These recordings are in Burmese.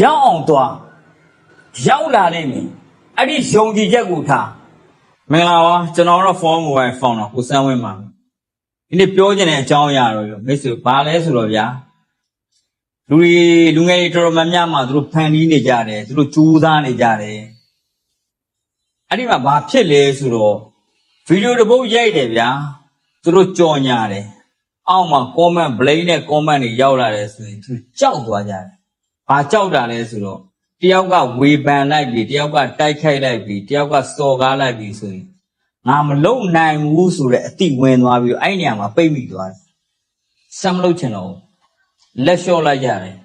ရောက်အောင်သွားရောက်လာလိမ့်မယ်အဲ့ဒီယုံကြည်ချက်ကိုထားမင်္ဂလာပါကျွန်တော်တော့ဖုန်းမိုဘိုင်းဖုန်းတော့ကိုစန်းဝင်းပါဒီနေ့ပြောချင်တဲ့အကြောင်းအရာတော့မိတ်ဆွေဘာလဲဆိုတော့ဗျာလူတွေလူငယ်တွေတော်တော်များများမှသူတို့ဖန်တီးနေကြတယ်သူတို့ကြိုးစားနေကြတယ်အဲ့ဒီမှာဘာဖြစ်လဲဆိုတော့ဗီဒီယိုတစ်ပုတ်ရိုက်တယ်ဗျာသူတို့ကြော်ညာတယ်အောက်မှာ comment blame နဲ့ comment တွေရောက်လာတယ်ဆိုရင်သူကြောက်သွားကြတယ် ဘာကြောက်တာလဲဆိုတော့တယောက်ကဝေဖန်လိုက်ပြီတယောက်ကတိုက်ခိုက်လိုက်ပြီတယောက်ကစော်ကားလိုက်ပြီဆိုရင်ငါမလုံနိုင်ဘူးဆိုတဲ့အတိဝင်သွားပြီးတော့အဲ့နေရာမှာပိတ်မိသွားတယ်စမ်းမလို့ချင်တော့ဘူးလက်လျှော့လိုက်ကြတယ်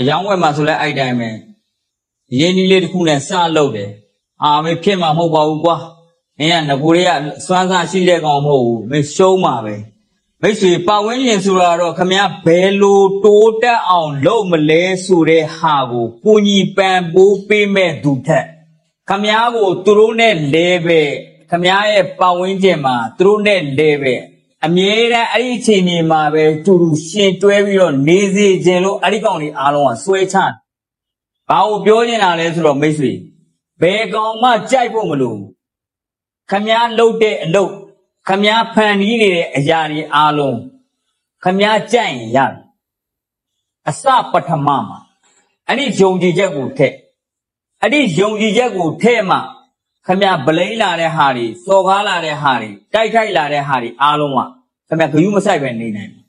အယောင်းဝဲမှာဆိုလဲအဲ့တိုင်းပဲရင်းနှီးလေးတစ်ခုနဲ့စလုပ်တယ်အာမေဖြစ်မှာမဟုတ်ပါဘူးကွာမင်းကငကိုတွေကစွမ်းစားရှိတဲ့ကောင်မဟုတ်ဘူးမင်းရှုံးမှာပဲ မိတ်ဆွေပတ်ဝန်းကျင်ဆိုတာတော့ခမရဘယ်လိုတိုးတက်အောင်လုပ်မလဲဆိုတဲ့ဟာကိုကိုညီပန်ပိုးပေးမဲ့သူထက်ခမရကိုသူတို့နဲ့လဲပဲခမရရဲ့ပတ်ဝန်းကျင်မှာသူတို့နဲ့လဲပဲအမြဲတမ်းအဲ့ဒီအချိန်ဒီမှာပဲတူတူရှင်တွဲပြီးတော့နေစေခြင်းလို့အဲ့ဒီကောင်တွေအားလုံးကစွဲချတယ်ဘာကိုပြောနေတာလဲဆိုတော့မိတ်ဆွေဘယ်ကောင်မှကြိုက်ဖို့မလိုဘူးခမည်းလှုပ်တဲ့အလုပ် ခမည်းဖန်နီးနေတဲ့အရာတွေအားလုံးခမည်းကြိုက်ရင်ရတယ်အစပထမမှာအဲ့ဒီယုံကြည်ချက်ကိုထည့်အဲ့ဒီယုံကြည်ချက်ကိုထည့်မှခမည်းဗလိမ့်လာတဲ့ဟာတွေစော်ကားလာတဲ့ဟာတွေတိုက်ခိုက်လာတဲ့ဟာတွေအားလုံးကခမည်းဂယုမဆိုင်ပဲနေနိုင်တယ်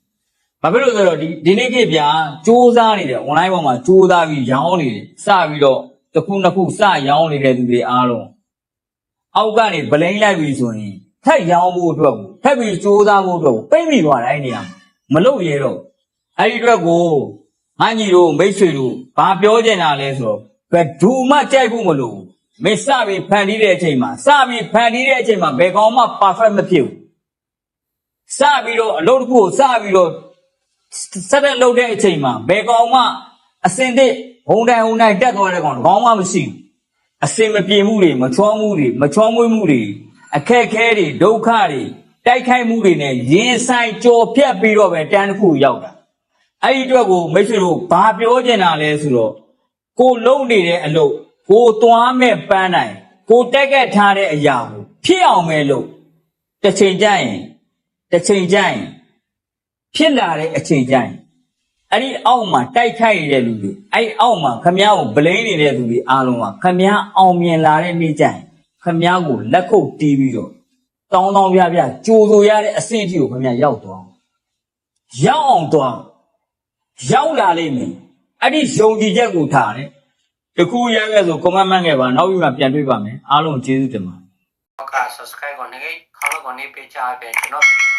ဘာဖြစ်လို့လဲဆိုတော့ဒီဒီနေ့ခေတ်ဗျာစူးစမ်းနေတယ် online ပေါ်မှာစူးစမ်းပြီးရောင်းနေတယ်စပြီးတော့တစ်ခုနှစ်ခုစရောင်းနေတဲ့သူတွေအားလုံးအောက်ကနေဗလိမ့်လိုက်ပြီဆိုရင် ထက်ရောင်းဖို့အတွက်ကိုထက်ပြီးစူးစမ်းဖို့အတွက်ကိုပိတ်မိသွားတယ်အဲ့ဒီနေရာမှာမလုပ်ရတော့အဲ့ဒီအတွက်ကိုငါညီတို့မိတ်ဆွေတို့ဘာပြောချင်တာလဲဆိုတော့ဘယ်သူမှကြိုက်ဖို့မလိုဘူးမင်းစပြီးဖန်တီးတဲ့အချိန်မှာစပြီးဖန်တီးတဲ့အချိန်မှာဘယ်ကောင်မှ perfect မဖြစ်ဘူးစပြီးတော့အလုပ်တစ်ခုကိုစပြီးတော့ဆက်တဲ့လုပ်တဲ့အချိန်မှာဘယ်ကောင်မှအစင်တဲ့ဘုံတိုင်းဘုံတိုင်းတက်သွားတဲ့ကောင်တစ်ကောင်မှမရှိဘူးအစင်မပြေမှုတွေမချောမှုတွေမချောမွေးမှုတွေ အခက်အခဲတွေဒုက္ခတွေတိုက်ခိုက်မှုတွေနဲ့ရင်ဆိုင်ကြော်ဖြတ်ပြီးတော့ပဲတန်းတစ်ခုရောက်တာအဲ့ဒီအတွက်ကိုမိတ်ဆွေတို့ဘာပြောချင်တာလဲဆိုတော့ကိုလုံနေတဲ့အလုပ်ကိုသွားမဲ့ပန်းနိုင်ကိုတက်ကက်ထားတဲ့အရာကိုဖြစ်အောင်ပဲလုပ်တစ်ချိန်ကျရင်တစ်ချိန်ကျရင်ဖြစ်လာတဲ့အချိန်ကျရင်အဲ့ဒီအောက်မှာတိုက်ခိုက်နေတဲ့လူတွေအဲ့ဒီအောက်မှာခမ ्या ကိုဗလိမ့်နေတဲ့လူတွေအားလုံးကခမ ्या အောင်မြင်လာတဲ့နေ့ကျရင် ခမ ्या ကိုလက်ခုပ်တီးပြီးတော့တောင်းတောင်းပြပြကြိုးဆိုရတဲ့အဆင့်အထိကိုခမ ्या ရောက်သွားအောင်ရောက်အောင်သွားရောက်လာလိမ့်မယ်အဲ့ဒီယုံကြည်ချက်ကိုထားတယ်တခုရခဲ့ဆို comment မှတ်ခဲ့ပါနောက်ပြီးမှပြန်တွေ့ပါမယ်အားလုံးကျေးဇူးတင်ပါတယ်နောက်က subscribe ကိုနေခဲ့ခေါင်းကိုနေပေးချပေးကျွန်တော်ဗီဒီယို